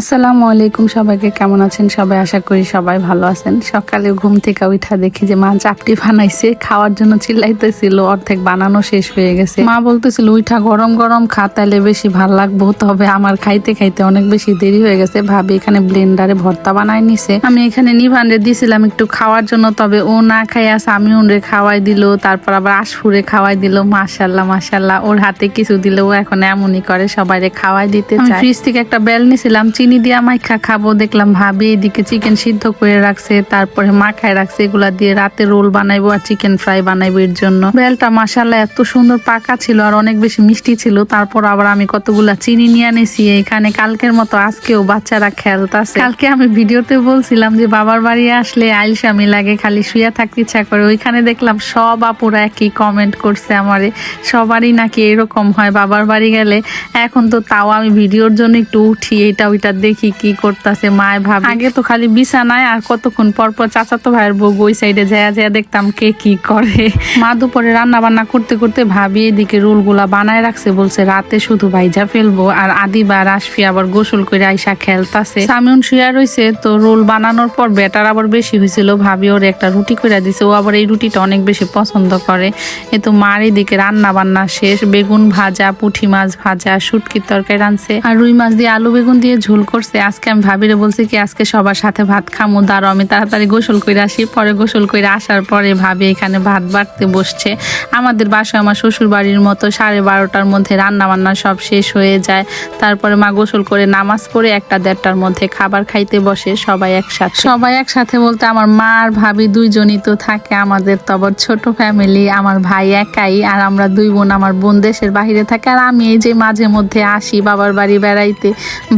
আসসালামু আলাইকুম সবাইকে কেমন আছেন সবাই? আশা করি সবাই ভালো আছেন। সকালে ঘুম থেকে উঠা দেখি যে মা চাপটি বানাইছে খাওয়ার জন্য চিল্লাইতেছিল অর্ধেক বানানো শেষ হয়ে গেছে। মা বলতেছিল উঠা গরম গরম খা তাইলে বেশি ভালো লাগবো তবে আমার খাইতে খাইতে অনেক বেশি দেরি হয়ে গেছে। ভাবি এখানে ব্লেন্ডারে ভর্তা বানাই নিছে। আমি এখানে নিভান্ডে দিছিলাম একটু খাওয়ার জন্য তবে ও না খাই আসে আমি উনরে খাওয়াই দিল তারপর আবার আশফুরে খাওয়াই দিল। মাশাল্লাহ মাশাল্লাহ ওর হাতে কিছু দিলে ও এখন এমনই করে সবাইরে খাওয়াই দিতে ফ্রিজ থেকে একটা বেল নিছিলাম চিনি দিয়া মাইখা খাব, দেখলাম ভাবি এদিকে চিকেন সিদ্ধ করে রাখছে, তারপরে মাখায় রাখছে, এগুলা দিয়ে রাতে রোল বানাইবো আর চিকেন ফ্রাই বানাইবো এর জন্য। বেলটা মাসাল্লাহ এত সুন্দর পাকা ছিল আর অনেক বেশি মিষ্টি ছিল, তারপর আবার আমি কতগুলা চিনি নিয়ে আনেছি, এখানে কালকের মতো আজকেও বাচ্চারা খেলতাছে কালকে আমি ভিডিওতে বলছিলাম যে বাবার বাড়ি আসলে আইলসামি লাগে, খালি শুয়ে থাকতে ইচ্ছা করে, ওইখানে দেখলাম সব আপুরা একই কমেন্ট করছে আমারে, সবারই নাকি এরকম হয়, বাবার বাড়ি গেলে এখন তো তাও আমি ভিডিওর জন্য একটু উঠি, এটা ওইটা দেখি কি করতেছে, মায় ভাব। আগে তো খালি বিছানায় আর কতক্ষণ পর পর চাচাতো ভাইয়ের বউ ওই সাইডে যায় যায় দেখতাম কে কি করে। মা দুপুরে রান্না বান্না করতে করতে ভাবি এদিকে রোলগুলা বানায় রাখছে, বলছে রাতে শুধু ভাইজা ফেলব আর আদি বা রাশফি আবার গোসল করে আইসা খেলতাছে। সামিউন শুয়া রইছে, তো রোল বানানোর পর ব্যাটার আবার বেশি হয়েছিল ভাবি ওর একটা রুটি করে দিছে, ও আবার এই রুটিটা অনেক বেশি পছন্দ করে। এ তো মার এদিকে রান্না বান্না শেষ, বেগুন ভাজা, পুঁঠি মাছ ভাজা শুটকির তরকারি রানছে আর রুই মাছ দিয়ে আলু বেগুন দিয়ে ঝোল করছে, আজকে আমি ভাবিরে বলছি কি, আজকে সবার সাথে ভাত খামু দাঁড়ো আমি তাড়াতাড়ি গোসল করে আসি। পরে গোসল করে আসার পরে ভাবি এখানে ভাত বাড়তে বসছে। আমাদের বাসায় আমার শ্বশুর বাড়ির মতো সাড়ে বারোটার মধ্যে রান্না বান্না সব শেষ হয়ে যায়। তারপরে মা গোসল করে নামাজ পড়ে একটা দেড়টার মধ্যে খাবার খাইতে বসে সবাই একসাথে। সবাই একসাথে বলতে আমার মা আর ভাবি দুইজনই তো থাকে, আমাদের তো আবার ছোট ফ্যামিলি, আমার ভাই একাই, আর আমরা দুই বোন, আমার বোন দেশের বাহিরে থাকে, আর আমি এই যে মাঝে মধ্যে আসি বাবার বাড়ি বেড়াইতে।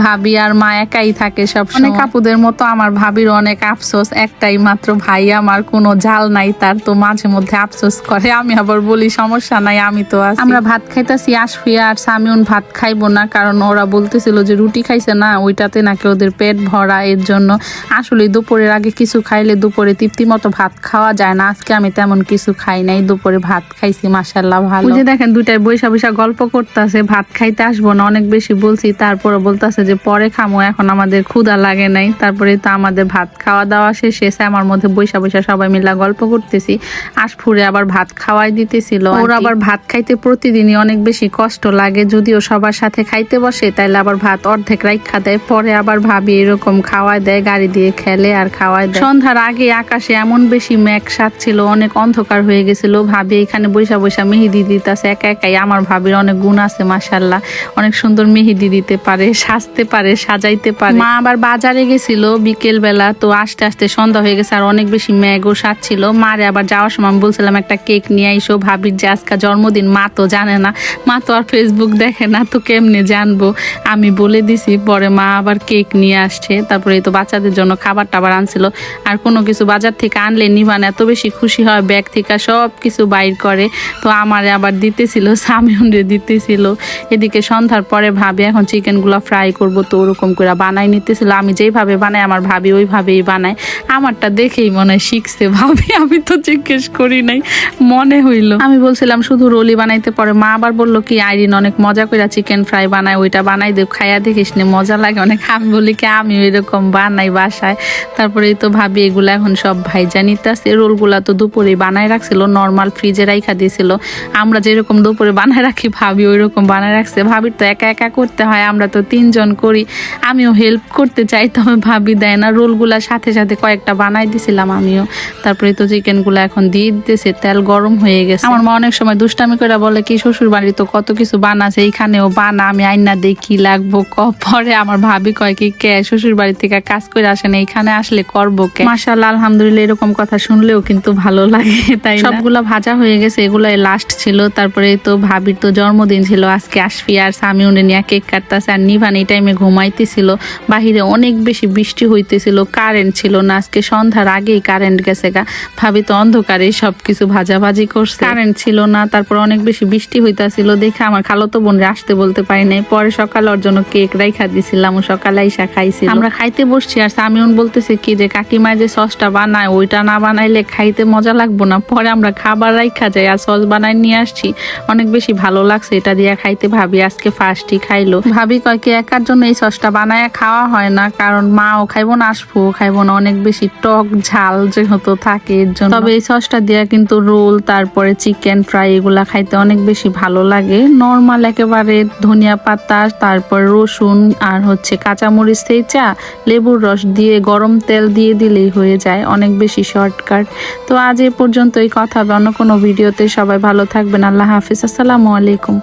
ভাবি আর মা একাই থাকে সব অনেক আপুদের মতো আমার ভাবির অনেক আফসোস একটাই মাত্র ভাই আমার কোনো ঝাল নাই তার তো মাঝে মধ্যে আফসোস করে। আমি আবার বলি সমস্যা নাই আমি তো আছি। আমরা ভাত খাইতাছি আসফিয়া আর সামিউন ভাত খাইবো না কারণ ওরা বলতেছিল যে রুটি খাইছে না ওইটাতে নাকি ওদের পেট ভরা এর জন্য আসলে দুপুরের আগে কিছু খাইলে দুপুরে তৃপ্তি মতো ভাত খাওয়া যায় না আজকে আমি তেমন কিছু খাই নাই দুপুরে ভাত খাইছি মাসাল্লাহ ভালো। যে দেখেন দুইটায় বৈশা বৈশা গল্প করতেছে ভাত খাইতে আসব না অনেক বেশি বলছি তারপরে বলতেছে যে পরে খামো। এখন আমাদের ক্ষুধা লাগে নাই। তারপরে তো আমাদের ভাত খাওয়া দাওয়া শেষে আমার মধ্যে বৈশা বৈশা সবাই মিলা গল্প করতেছি। আশফুরে আবার ভাত খাওয়াই দিতেছিল ওর আবার ভাত খাইতে প্রতিদিনই অনেক বেশি কষ্ট লাগে যদিও সবার সাথে খাইতে বসে তাইলে আবার ভাত অর্ধেক রাইখা দেয় পরে আবার ভাবি এরকম খাওয়াই দেয় গাড়ি দিয়ে খেলে আর খাওয়াই দেয়। সন্ধ্যার আগে আকাশে এমন বেশি মেঘ ছিল অনেক অন্ধকার হয়ে গেছিল ভাবি এখানে বৈশা বৈশা মেহেদি দিতেছে একা একাই আমার ভাবির অনেক গুণ আছে মাসাল্লাহ অনেক সুন্দর মেহেদি দিতে পারে সাজতে পারে সাজাইতে পারে। মা আবার বাজারে গেছিল বিকেল বেলা তো আস্তে আস্তে সন্ধ্যা হয়ে গেছে আর অনেক বেশি ম্যাগও সাজছিল। মারে আবার যাওয়ার সময় আমি বলছিলাম, একটা কেক নিয়ে আইসো ভাবির যে আজকে জন্মদিন, মা তো জানে না। মা তো আর ফেসবুক দেখে না, তো কেমনে জানব? আমি বলে দিছি, পরে মা আবার কেক নিয়ে আসছে। তারপরে এই তো বাচ্চাদের জন্য খাবার টাবার আনছিল। আর কোনো কিছু বাজার থেকে আনলে নিবান এত বেশি খুশি হয়, ব্যাগ থেকে সব কিছু বাইর করে। তো আমারে আবার দিতেছিল, সামিউনরে দিতেছিল। এদিকে সন্ধ্যার পরে ভাবি, এখন চিকেনগুলো ফ্রাই করব তো ওরকম করে বানাই নিতেছিল। আমি যেইভাবে বানাই, আমার ভাবি ওইভাবেই বানায়। আমারটা দেখেই মনে হয় শিখছে। ভাবি, আমি তো জিজ্ঞেস করি নাই। মনে হইল। আমি বলছিলাম, শুধু রোলি বানাইতে পরে। মা আবার বলল, কি আইরিন অনেক মজা করে চিকেন ফ্রাই বানায়, ওইটা বানাই দে খাইয়া দেখিস নে, মজা লাগে অনেক। আমি বলি, কি আমি এরকম বানাই বাসায়? তারপরে তো ভাবি, এগুলো এখন সব ভাইজা নিতেছে। রোলগুলা তো দুপুরে বানায় রাখছিল, নর্মাল ফ্রিজে রাইখা দিয়েছিল আমরা যেরকম দুপুরে বানায় রাখি, ভাবি ওই রকম বানায় রাখছে। ভাবির তো একা একা করতে হয়, আমরা তো তিনজন করি। আমিও হেল্প করতে চাই তবে ভাবি দেয় না। রোলগুলা সাথে সাথে কয়েকটা বানাই দিছিলাম আমিও। তারপরে তো চিকেনগুলো এখন দিয়ে দিতেছে, তেল গরম হয়ে গেছে। আমার মা অনেক সময় দুষ্টামি করে বলে কি শ্বশুর বাড়ি তো কত কিছু বানাছে, এইখানেও বানা, আমি আইনা দেই কি লাগবো ক? পরে আমার ভাবি কয় কি, কে শ্বশুর বাড়ি থেকে কাজ করে আসেন, এইখানে আসলে করব কে? মাসাল্লাহ আলহামদুলিল্লাহ, এরকম কথা শুনলেও কিন্তু ভালো লাগে, তাই সবগুলা ভাজা হয়ে গেছে, এগুলাই লাস্ট ছিল। তারপরে তো ভাবির তো জন্মদিন ছিল, আজকে আসফি আর সামিউনে নিয়ে কেক কাটতেছে, আর নিভান এই টাইমে ঘুমাইতেছিল বাহিরে অনেক বেশি বৃষ্টি হইতেছিল কারেন্ট ছিল না, আজকে সন্ধ্যার আগেই কারেন্ট গেছে গা। ভাবি তো অন্ধকারে সব কিছু ভাজাভাজি করছে। কারেন্ট ছিল না, তারপর অনেক বেশি বৃষ্টি হইতাছিল, দেখে আমার খালতো বোনরে আসতে বলতে পারি নাই। পরে সকাল ওর জন্য কেক রাইখা দিছিলাম, ও সকালে আইসা খাইছি আমরা খাইতে বসছি আর সামিউন বলতেছে কি যে, কাকিমা যে সসটা বানায়, ওইটা না বানাইলে খাইতে মজা লাগবো না। পরে আমরা খাবার রাইখা যাই আর সস বানাই নিয়ে আসছি। অনেক বেশি ভালো লাগছে এটা দিয়ে খাইতে ভাবি, আজকে ফার্স্টই খাইলো। ভাবি কয় কি, একার জন্য এই সসটা সসটা বানায় খাওয়া হয় না, কারণ মাও খাইবো না আসব খাইবো না। অনেক বেশি টক ঝাল যেহেতু থাকে, এর জন্য। তবে এই সসটা দিয়া কিন্তু রোল, তারপরে চিকেন ফ্রাই এগুলা খাইতে অনেক বেশি ভালো লাগে। নর্মাল একেবারে ধনিয়া পাতা, তারপর রসুন আর হচ্ছে কাঁচামরিচ চা লেবুর রস দিয়ে গরম তেল দিয়ে দিলেই হয়ে যায়, অনেক বেশি শর্টকাট তো আজ এ পর্যন্ত পর্যন্তই কথা হবে অন্য কোনো ভিডিওতে। সবাই ভালো থাকবেন, আল্লাহ হাফিজ, আসসালামু আলাইকুম।